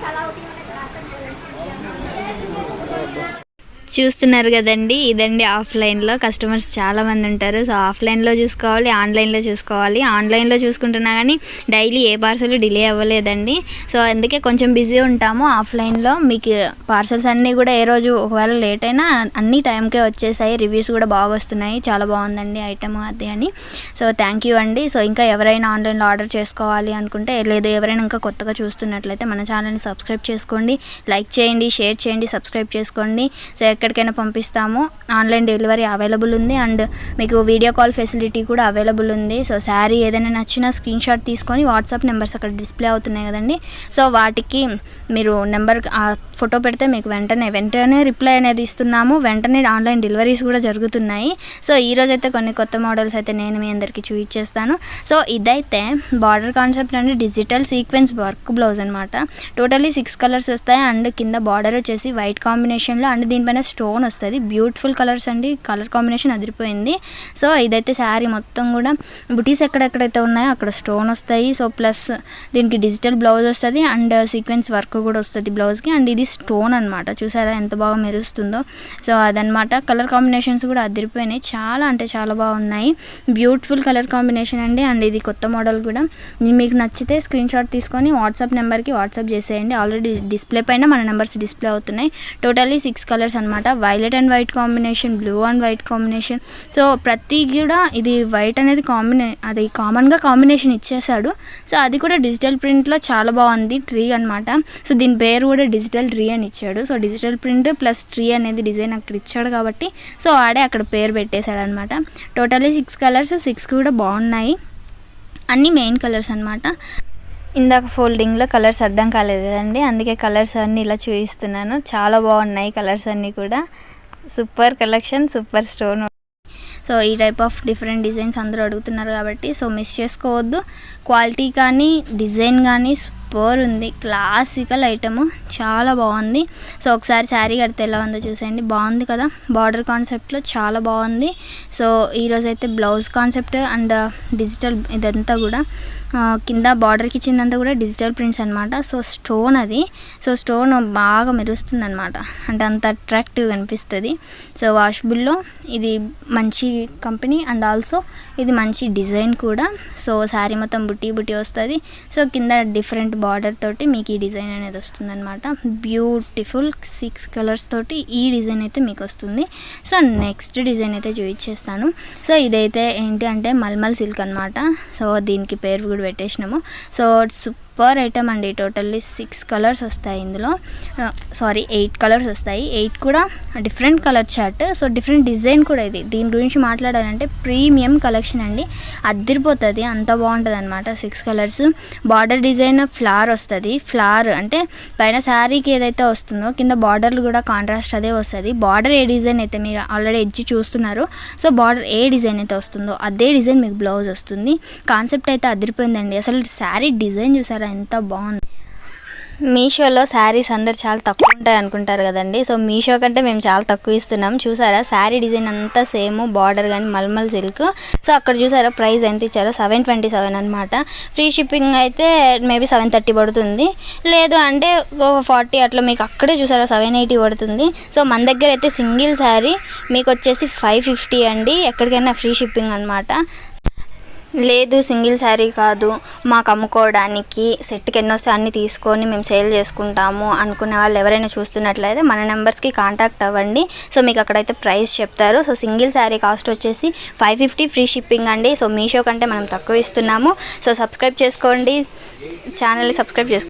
他老弟们 చూస్తున్నారు కదండి. ఇదండి ఆఫ్లైన్లో కస్టమర్స్ చాలా మంది ఉంటారు. సో ఆఫ్లైన్లో చూసుకోవాలి ఆన్లైన్లో చూసుకోవాలి. ఆన్లైన్లో చూసుకుంటున్నా కానీ డైలీ ఏ పార్సల్ డిలే అవ్వలేదండి. సో అందుకే కొంచెం బిజీ ఉంటాము ఆఫ్లైన్లో మీకు పార్సల్స్ అన్నీ కూడా ఏ రోజు ఒకవేళ లేట్ అయినా అన్ని టైంకే వచ్చేసాయి. రివ్యూస్ కూడా బాగా వస్తున్నాయి. చాలా బాగుందండి ఐటమ్ అది అని. సో థ్యాంక్ యూ అండి. సో ఇంకా ఎవరైనా ఆన్లైన్లో ఆర్డర్ చేసుకోవాలి అనుకుంటే లేదు ఎవరైనా ఇంకా కొత్తగా చూస్తున్నట్లయితే మన ఛానల్ని సబ్స్క్రైబ్ చేసుకోండి. లైక్ చేయండి షేర్ చేయండి సబ్స్క్రైబ్ చేసుకోండి. సో ఎక్కడికైనా పంపిస్తాము. ఆన్లైన్ డెలివరీ అవైలబుల్ ఉంది. అండ్ మీకు వీడియో కాల్ ఫెసిలిటీ కూడా అవైలబుల్ ఉంది. సో శారీ ఏదైనా నచ్చినా స్క్రీన్ షాట్ తీసుకొని వాట్సాప్ నెంబర్స్ అక్కడ డిస్ప్లే అవుతున్నాయి కదండి. సో వాటికి మీరు నెంబర్ ఆ ఫోటో పెడితే మీకు వెంటనే వెంటనే రిప్లై అనేది ఇస్తున్నాము. వెంటనే ఆన్లైన్ డెలివరీస్ కూడా జరుగుతున్నాయి. సో ఈ అయితే కొన్ని కొత్త మోడల్స్ అయితే నేను మీ అందరికీ చూపించేస్తాను సో ఇదైతే బార్డర్ కాన్సెప్ట్ అండి డిజిటల్ సీక్వెన్స్ వర్క్ బ్లౌజ్ అనమాట టోటలీ సిక్స్ కలర్స్ వస్తాయి. అండ్ కింద బార్డర్ వచ్చేసి వైట్ కాంబినేషన్లో అండ్ దీనిపైన స్టోన్ వస్తుంది. బ్యూటిఫుల్ కలర్స్ అండి. కలర్ కాంబినేషన్ అదిరిపోయింది. సో ఇదైతే శారీ మొత్తం కూడా బుటీస్ ఎక్కడెక్కడైతే ఉన్నాయో అక్కడ స్టోన్ వస్తాయి. సో ప్లస్ దీనికి డిజిటల్ బ్లౌజ్ వస్తుంది. అండ్ సీక్వెన్స్ వర్క్ కూడా వస్తుంది బ్లౌజ్కి. అండ్ ఇది స్టోన్ అనమాట చూసారా ఎంత బాగా మెరుస్తుందో. సో అదనమాట కలర్ కాంబినేషన్స్ కూడా అదిరిపోయినాయి. చాలా అంటే చాలా బాగున్నాయి. బ్యూటిఫుల్ కలర్ కాంబినేషన్ అండి. అండ్ ఇది కొత్త మోడల్ కూడా. మీకు నచ్చితే స్క్రీన్ షాట్ తీసుకొని వాట్సాప్ నెంబర్కి వాట్సాప్ చేసేయండి. ఆల్రెడీ డిస్ప్లే పైన మన నెంబర్స్ డిస్ప్లే అవుతున్నాయి. టోటల్లీ సిక్స్ కలర్స్ అనమాట violet and white combination blue and white combination so ప్రతి కూడా ఇది వైట్ అనేది కాంబినే అది కామన్గా కాంబినేషన్ ఇచ్చేసాడు సో అది కూడా డిజిటల్ ప్రింట్లో చాలా బాగుంది ట్రీ అనమాట సో దీని పేరు కూడా డిజిటల్ ట్రీ అని ఇచ్చాడు. So digital print plus tree అనేది డిజైన్ అక్కడ ఇచ్చాడు కాబట్టి సో ఆడే అక్కడ పేరు పెట్టేశాడు అనమాట టోటలీ సిక్స్ కలర్స్ సిక్స్ కూడా బాగున్నాయి. అన్నీ మెయిన్ కలర్స్ అనమాట ఇందాక ఫోల్డింగ్లో కలర్స్ అర్థం కాలేదు కదండి అందుకే కలర్స్ అన్నీ ఇలా చూపిస్తున్నాను. చాలా బాగున్నాయి కలర్స్ అన్నీ కూడా. Super collection super stone so ఈ టైప్ ఆఫ్ డిఫరెంట్ డిజైన్స్ అందరూ అడుగుతున్నారు కాబట్టి సో మిస్ చేసుకోవద్దు. క్వాలిటీ కానీ డిజైన్ కానీ సూపర్ ఉంది. Classical item. చాలా బాగుంది. సో ఒకసారి శారీ కడితే ఎలా ఉందో చూసేయండి. బాగుంది కదా? బార్డర్ కాన్సెప్ట్లో చాలా బాగుంది. సో ఈరోజు అయితే బ్లౌజ్ కాన్సెప్ట్ అండ్ డిజిటల్ ఇదంతా కూడా కింద బార్డర్కి ఇచ్చిందంతా కూడా డిజిటల్ ప్రింట్స్ అనమాట సో స్టోన్ అది. సో స్టోన్ బాగా మెరుస్తుంది అనమాట అంటే అంత అట్రాక్టివ్ అనిపిస్తుంది. సో వాషబుల్లో ఇది మంచి కంపెనీ అండ్ ఆల్సో ఇది మంచి డిజైన్ కూడా. సో శారీ మొత్తం బుట్టి బుట్టి వస్తుంది. సో కింద డిఫరెంట్ బార్డర్ తోటి మీకు ఈ డిజైన్ అనేది వస్తుంది అనమాట బ్యూటిఫుల్ సిక్స్ కలర్స్ తోటి ఈ డిజైన్ అయితే మీకు వస్తుంది. సో నెక్స్ట్ డిజైన్ అయితే చూపించేస్తాను సో ఇదైతే ఏంటి అంటే మల్మల్ సిల్క్ అనమాట సో దీనికి పేరు కూడా పెట్టేసినాము. సో సూపర్ ఐటమ్ అండి. టోటల్లీ సిక్స్ కలర్స్ వస్తాయి ఇందులో. సారీ ఎయిట్ కలర్స్ వస్తాయి. ఎయిట్ కూడా different colour chart so different design కూడా ఇది. దీని గురించి మాట్లాడాలంటే ప్రీమియం కలెక్షన్ అండి. అద్దరిపోతుంది. అంత బాగుంటుంది అనమాట six colours border design flower వస్తుంది. ఫ్లవర్ అంటే పైన శారీకి ఏదైతే వస్తుందో కింద బార్డర్లు కూడా కాంట్రాస్ట్ అదే వస్తుంది. బార్డర్ ఏ డిజైన్ అయితే మీరు ఆల్రెడీ ఎడ్జ్ చూస్తున్నారు సో బార్డర్ ఏ డిజైన్ అయితే వస్తుందో అదే డిజైన్ మీకు బ్లౌజ్ వస్తుంది. కాన్సెప్ట్ అయితే అదిరిపోయిందండి అసలు శారీ డిజైన్ చూసారా ఎంత బాగుంది. మీషోలో శారీస్ అందరు చాలా తక్కువ ఉంటాయి అనుకుంటారు కదండి. సో మీషో కంటే మేము చాలా తక్కువ ఇస్తున్నాం. చూసారా? శారీ డిజైన్ అంతా సేమ్ బార్డర్ కానీ మల్మల్ సిల్క్. సో అక్కడ చూసారా? ప్రైస్ ఎంత ఇచ్చారో? సెవెన్ ట్వంటీ సెవెన్ అనమాట ఫ్రీ షిప్పింగ్ అయితే మేబీ సెవెన్ థర్టీ పడుతుంది. లేదు అంటే ఫార్టీ అట్లా మీకు అక్కడే చూసారా? సెవెన్ ఎయిటీ పడుతుంది. సో మన దగ్గర అయితే సింగిల్ శారీ. మీకు వచ్చేసి ఫైవ్ ఫిఫ్టీ అండి. ఎక్కడికైనా ఫ్రీ షిప్పింగ్ అనమాట లేదు సింగిల్ శారీ కాదు. మాకు అమ్ముకోవడానికి సెట్కి ఎన్నో అన్ని తీసుకొని మేము సేల్ చేసుకుంటాము అనుకునే వాళ్ళు ఎవరైనా చూస్తున్నట్లయితే మన నెంబర్స్కి కాంటాక్ట్ అవ్వండి. సో మీకు అక్కడైతే ప్రైస్ చెప్తారు. సో సింగిల్ శారీ కాస్ట్ వచ్చేసి ఫైవ్ ఫిఫ్టీ ఫ్రీ షిప్పింగ్ అండి. సో మీషో కంటే మనం తక్కువ ఇస్తున్నాము. సో సబ్స్క్రైబ్ చేసుకోండి. ఛానల్ని సబ్స్క్రైబ్ చేసుకోండి